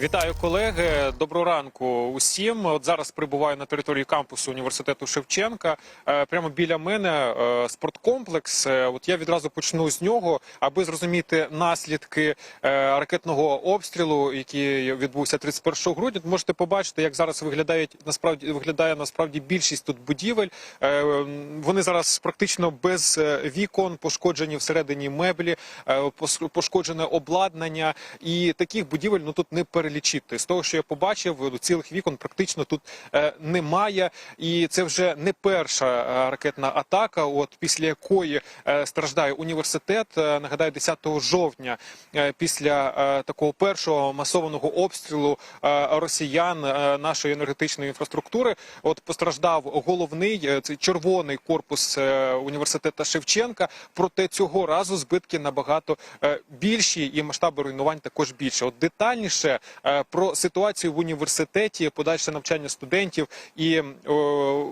Вітаю колеги. Доброго ранку усім. От зараз прибуваю на території кампусу університету Шевченка. Е, Прямо біля мене е, спорткомплекс. Е, От я відразу почну з нього, аби зрозуміти наслідки ракетного обстрілу, який відбувся 31 грудня. Можете побачити, як зараз виглядають насправді виглядає насправді більшість тут будівель. Вони зараз практично без вікон, пошкоджені всередині меблі, пошкоджене обладнання. І таких будівель ну тут не перелічити. З того, що я побачив, цілих вікон практично тут е, немає. І це вже не перша е, ракетна атака, от після якої е, страждає університет. Нагадаю, 10 жовтня, після такого першого масованого обстрілу росіян нашої енергетичної інфраструктури, от постраждав головний цей червоний корпус університету Шевченка. Проте цього разу збитки набагато більші і масштаби руйнувань також більше. От детальніше про ситуацію в університеті, подальше навчання студентів і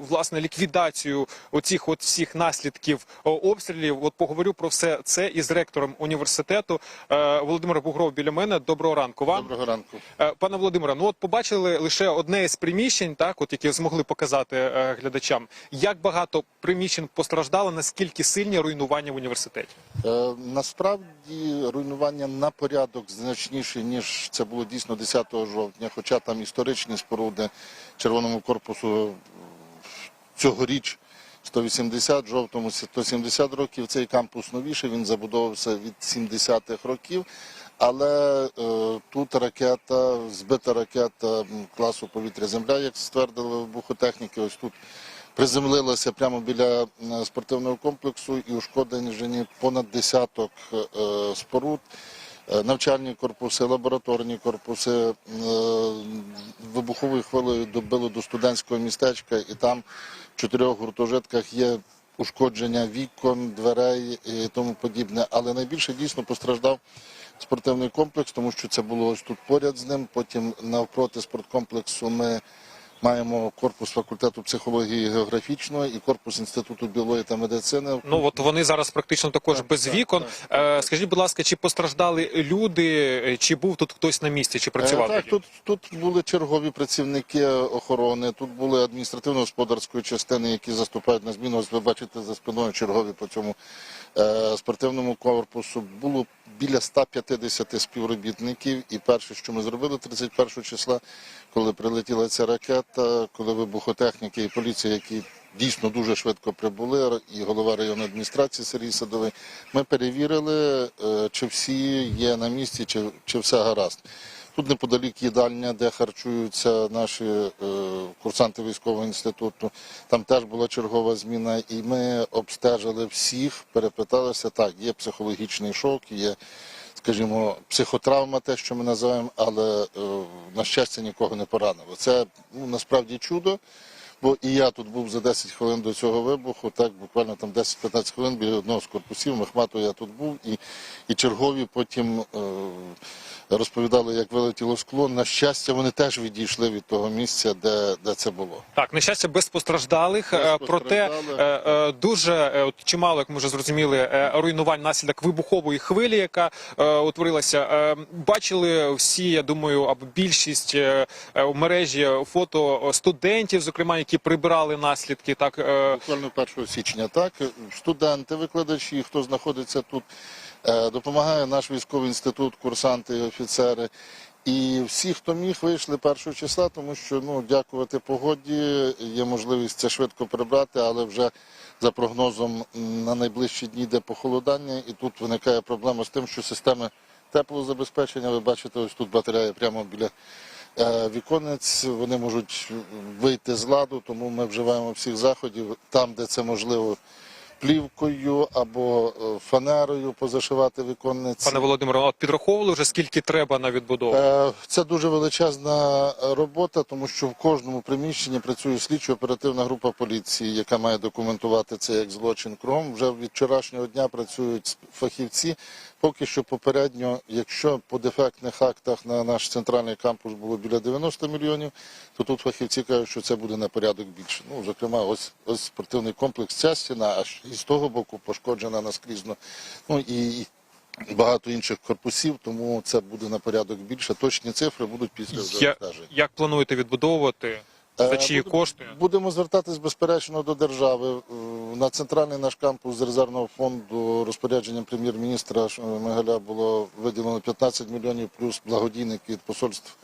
власне ліквідацію оцих от всіх наслідків обстрілів. От поговорю про все це із ректором університету Е, Володимир Бугров біля мене. Доброго ранку вам. Доброго ранку. Е, Пане Володимире, ну от побачили лише одне із приміщень, так от яке змогли показати е, глядачам. Як багато приміщень постраждало, наскільки сильні руйнування в університеті? Е, насправді руйнування на порядок значніше, ніж це було дійсно 10 жовтня, хоча там історичні споруди Червоному корпусу е, цьогоріч 180, жовтому 170 років. Цей кампус новіший, він забудовувався від 70-х років. Але е, тут ракета, збита ракета класу повітря земля, як ствердили вибухотехніки, ось тут приземлилася прямо біля е, спортивного комплексу і ушкоджені понад десяток е, споруд. Е, Навчальні корпуси, лабораторні корпуси е, вибуховою хвилею добили до студентського містечка, і там в чотирьох гуртожитках є ушкодження вікон, дверей і тому подібне. Але найбільше дійсно постраждав спортивний комплекс, тому що це було ось тут поряд з ним. Потім навпроти спорткомплексу ми маємо корпус факультету психології і географічної і корпус інституту біології та медицини. Ну от вони зараз практично також Так, без так, вікон. так, так, Е, Скажіть, будь ласка, чи постраждали люди, чи був тут хтось на місці, чи працював? Е, Так, тут, тут були чергові працівники охорони, тут були адміністративно-господарської частини, які заступають на зміну. Ось ви бачите за спиною чергові по цьому е, спортивному корпусу. Було біля 150 співробітників. І перше, що ми зробили 31 числа, коли прилетіла ця ракета, коли вибухотехніки і поліція, які дійсно дуже швидко прибули, і голова районної адміністрації Сергій Садовий, ми перевірили, е, чи всі є на місці, чи, чи все гаразд. Тут неподалік їдальня, де харчуються наші е, курсанти військового інституту. Там теж була чергова зміна, і ми обстежили всіх, перепиталися. Так, є психологічний шок, є, скажімо, психотравма, те, що ми називаємо, але е, на щастя нікого не поранило. Це ну, насправді чудо. Бо і я тут був за 10 хвилин до цього вибуху, так буквально там 10-15 хвилин біля одного з корпусів Мехмату я тут був, і, і чергові потім е, розповідали, як вилетіло скло. На щастя, вони теж відійшли від того місця, де, де це було. Так, нещастя без постраждалих, Без е, проте е, е, дуже от, чимало, як ми вже зрозуміли, руйнувань наслідок вибухової хвилі, яка е, утворилася. Е, Бачили всі, я думаю, або більшість е, у мережі фото студентів, зокрема, які прибирали наслідки. Так е, Буквально 1 січня, так студенти, викладачі, хто знаходиться тут, допомагає наш військовий інститут, курсанти офіцери. І всі, хто міг, вийшли 1 числа, тому що ну дякувати погоді, є можливість це швидко прибрати, але вже за прогнозом на найближчі дні йде похолодання, і тут виникає проблема з тим, що системи теплозабезпечення, ви бачите, ось тут батарея прямо біля е, віконець, вони можуть вийти з ладу, тому ми вживаємо всіх заходів там, де це можливо плівкою або е, фанерою позашивати віконниці. Пане Володимире, от підраховували вже скільки треба на відбудову? Е, Це дуже величезна робота, тому що в кожному приміщенні працює слідчо-оперативна група поліції, яка має документувати це як злочин кром. Вже від вчорашнього дня працюють фахівці. Поки що попередньо, якщо по дефектних актах на наш центральний кампус було біля 90 мільйонів, то тут фахівці кажуть, що це буде на порядок більше. Ну, зокрема, ось, ось спортивний комплекс, ця стіна, аж і з того боку пошкоджена наскрізно. Ну і, багато інших корпусів, тому це буде на порядок більше. Точні цифри будуть після завантаження. як плануєте відбудовувати? За Е, чиї будемо- кошти? Будемо звертатись безперечно до держави. Е, На центральний наш кампус з резервного фонду розпорядженням прем'єр-міністра Мигаля було виділено 15 мільйонів плюс благодійники від посольств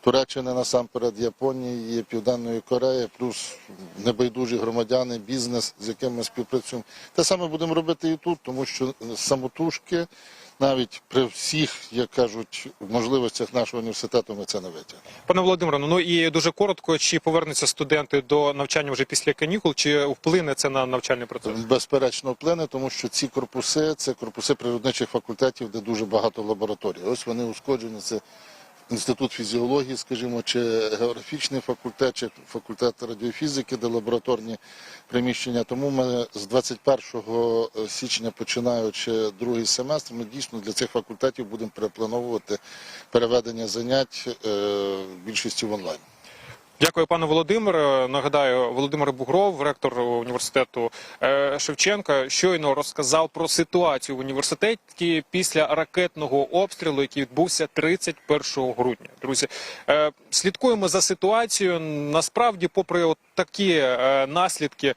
Туреччини насамперед, Японії, Південної Кореї, плюс небайдужі громадяни, бізнес, з яким ми співпрацюємо. Те саме будемо робити і тут, тому що самотужки, навіть при всіх, як кажуть, можливостях нашого університету ми це не витягнемо. Пане Володимире, ну і дуже коротко, чи повернуться студенти до навчання вже після канікул, чи вплине це на навчальний процес? Безперечно вплине, тому що ці корпуси це корпуси природничих факультетів, де дуже багато лабораторій. Ось вони ушкоджені. Це інститут фізіології, скажімо, чи географічний факультет, чи факультет радіофізики, де лабораторні приміщення. Тому ми з 21 січня, починаючи другий семестр, ми дійсно для цих факультетів будемо переплановувати переведення занять більшістю більшості в онлайн. Дякую, пане Володимире. Нагадаю, Володимир Бугров, ректор університету е, Шевченка, щойно розказав про ситуацію в університеті після ракетного обстрілу, який відбувся 31 грудня. Друзі, е, слідкуємо за ситуацією. Насправді, попри от такі е, наслідки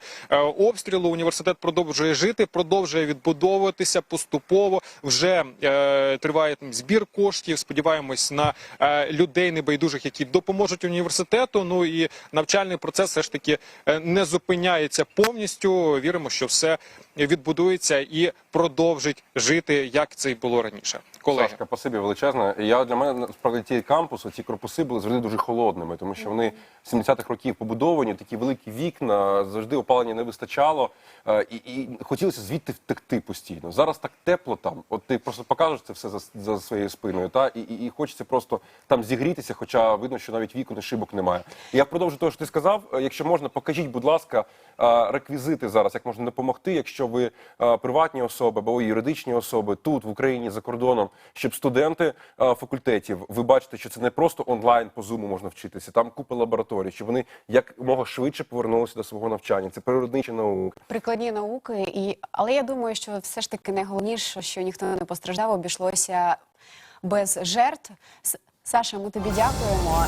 обстрілу, університет продовжує жити, продовжує відбудовуватися поступово. Вже триває збір коштів. Сподіваємось на людей небайдужих, які допоможуть університету. Ну і навчальний процес все ж таки е, не зупиняється повністю. Віримо, що все відбудується і продовжить жити, як це й було раніше. Колеги. Сашка, спасибі величезне. Я для мене насправді ті кампуси, ці корпуси були завжди дуже холодними, тому що вони з 70-х років побудовані, такі великі вікна, завжди опалення не вистачало, е, і, і хотілося звідти втекти постійно. Зараз так тепло там. От ти просто покажеш це все за, за своєю спиною, та і, і, і хочеться просто там зігрітися, хоча видно, що навіть вікон і шибок немає. Я продовжу того, що ти сказав. Е, Якщо можна, покажіть, будь ласка, е, реквізити зараз, як можна допомогти, якщо ви приватні особи або юридичні особи тут в Україні за кордоном, щоб студенти е, факультетів, ви бачите, що це не просто онлайн по зуму можна вчитися. Там купа лабораторій, щоб вони якомога швидше повернулися до свого навчання. Це природничі науки. прикладні науки, і але я думаю, що все ж таки найголовніше, що ніхто не постраждав, обійшлося без жертв. Саша, ми тобі дякуємо.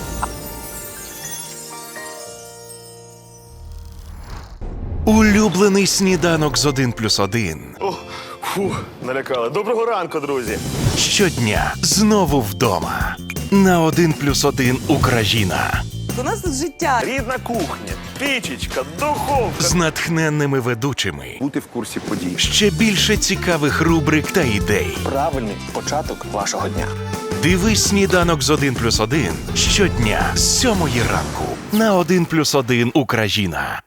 Улюблений сніданок з 1 плюс 1. О, фу, налякали. Доброго ранку, друзі. Щодня знову вдома. На 1 плюс 1 Україна У нас тут життя. Рідна кухня, пічечка, духовка. з натхненними ведучими. Бути в курсі подій. Ще більше цікавих рубрик та ідей. правильний початок вашого дня. Дивись сніданок з 1 плюс 1 щодня з 7 ранку на 1 плюс 1 Україна.